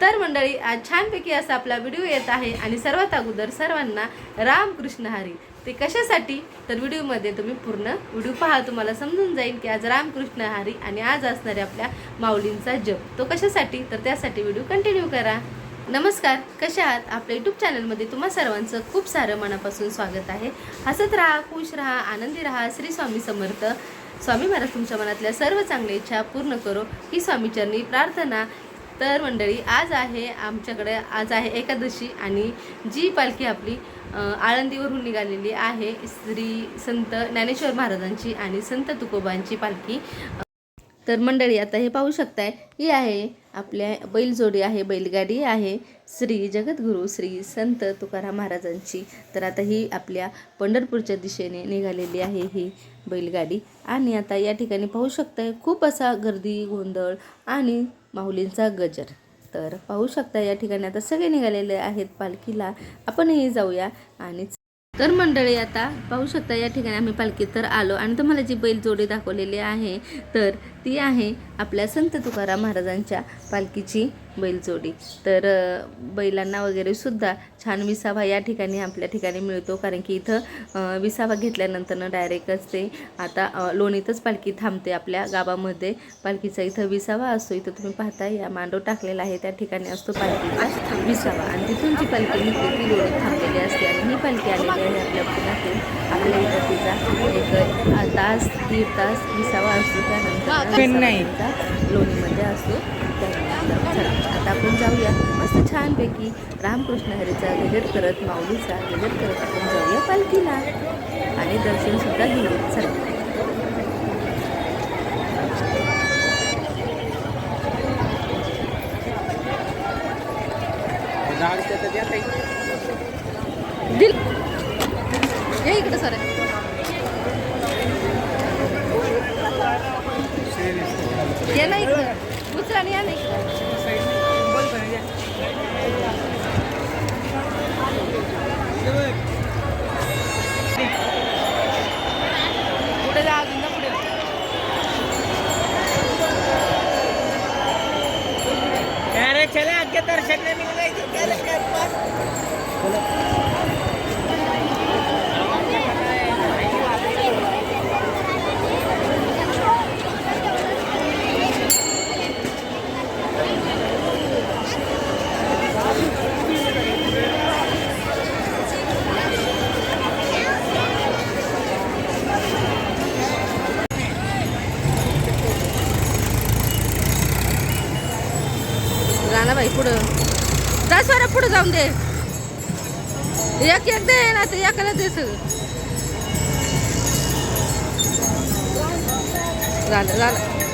तर मंडळी आज छानपैकी असा आपला व्हिडिओ येत आहे आणि सर्वात अगोदर सर्वांना रामकृष्ण हरी. ते कशासाठी? तर व्हिडिओमध्ये तुम्ही पूर्ण व्हिडिओ पहा तुम्हाला समजून जाईल की आज रामकृष्ण हरी आणि आज असणाऱ्या आपल्या माऊलींचा जप. तो कशासाठी? तर त्यासाठी व्हिडिओ कंटिन्यू करा. नमस्कार कशा आहात? आपल्या यूट्यूब चॅनलमध्ये तुम्हा सर्वांचं खूप सारं मनापासून स्वागत आहे. हसत राहा खुश राहा आनंदी राहा श्री स्वामी समर्थ. स्वामी महाराज तुमच्या मनातल्या सर्व चांगल्या इच्छा पूर्ण करो. ही स्वामीचरणी प्रार्थना तर मंडळी आज आहे आमच्याकडे आज आहे एकादशी आणि जी पालखी आपली आळंदीवरून निघालेली आहे श्री संत ज्ञानेश्वर महाराजांची आणि संत तुकोबांची पालखी. तर मंडळी आता हे पाहू शकताय ही आहे आपल्या बैलजोडी आहे बैलगाडी आहे श्री जगद्गुरू श्री संत तुकाराम महाराजांची. तर आता ही आपल्या पंढरपूरच्या दिशेने निघालेली आहे ही बैलगाडी. आणि आता या ठिकाणी पाहू शकताय खूप असा गर्दी गोंधळ आणि माऊलींचा गजर. तर पाहू शकता या ठिकाणी आता सगळे निघालेले आहेत पालखीला. आपणही जाऊया आणि तर मंडळी आता पाहू शकता या ठिकाणी आम्ही पालखीत तर आलो आणि तुम्हाला जी बैल जोडी दाखवलेली आहे तर ती आहे आपल्या संत तुकाराम महाराजांच्या पालखीची. बैलजोडी. तर बैलांना वगैरे सुद्धा छान विसावा या ठिकाणी आपल्या ठिकाणी मिळतो. कारण की इथं विसावा घेतल्यानंतरनं डायरेक्टच ते आता लोणीतच पालखी थांबते आपल्या गावामध्ये. पालखीचा इथं विसावा असतो. इथं तुम्ही पाहताय या मांडव टाकलेला आहे. त्या ठिकाणी असतो पालखीचा विसावा. आणि तिथून जी पालखी निघते ती लोणीत थांबलेली असते. आणि ही पालखी आलेली आहे आपल्या पुण्यातून. आपल्या इथं तिचा एक तास दीड तास विसावा असतो. त्यानंतर लोणीमध्ये असतो. त्यानंतर चला आता आपण जाऊया. मस्त छानपैकी रामकृष्ण हरीचा गजर करत माऊलीचा गजर करत आपण जाऊया पालखीला. आणि दर्शनसुद्धा घेऊ चला. दिल. ये इकडे सर. ये ना इकडे. उचला आणि या ना पुढे जा अजून ना पुढे अरे चले आगे दर्शन नहीं जायचं बाई पुढं. जा पुढं जाऊन दे. एक एक दे ना ते एकाला दे सगळं. झालं झालं.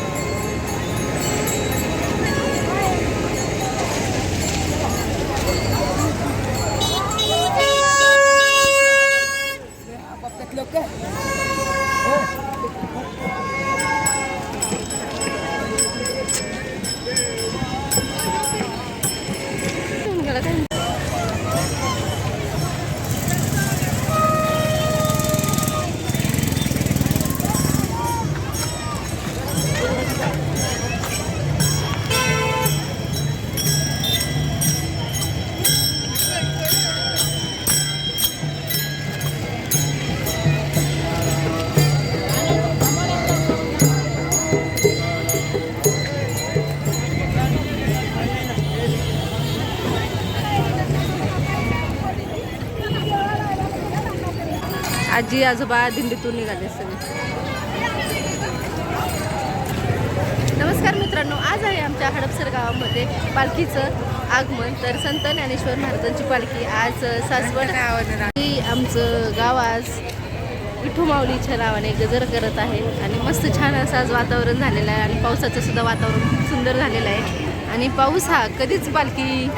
आजी आजोबा दिंडीतून निघाले सगळे. नमस्कार मित्रांनो आज आहे आमच्या हडपसर गावामध्ये पालखीचं आगमन. तर संत ज्ञानेश्वर महाराजांची पालखी आज सासवड. ही आमचं गाव आज विठू माऊलीच्या नावाने गजर करत आहे. आणि मस्त छान असं आज वातावरण झालेलं आहे. आणि पावसाचं सुद्धा वातावरण खूप सुंदर झालेलं आहे. आणि पाऊस हा कधीच पालखी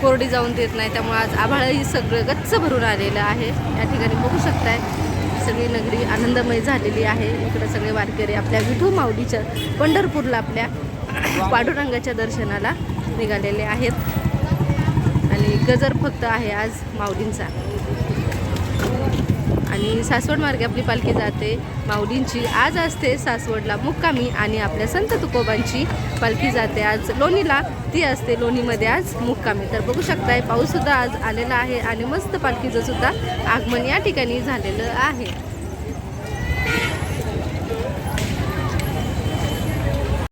कोरडी जाऊन देत नाही त्यामुळे आज आभाळही सगळं गच्च भरून आलेलं आहे. या ठिकाणी बघू शकताय सगळी नगरी आनंदमय झालेली आहे. इकडे सगळे वारकरी आपल्या विठू माऊलीच्या पंढरपूरला आपल्या पाडुरंगाच्या दर्शनाला निघालेले आहेत. आणि गजर फक्त आहे आज माऊलींचा. आणि सासवड मार्गे आपली पालखी जाते. माऊलींची आज असते सासवडला मुक्कामी आणि आपल्या संत तुकोबांची पालखी जाते. आज लोणीला ती असते लोणीमध्ये आज मुक्कामी. तर बघू शकताय पाऊससुद्धा आज आलेला आहे आणि मस्त पालखीचं सुद्धा आगमन या ठिकाणी झालेलं आहे.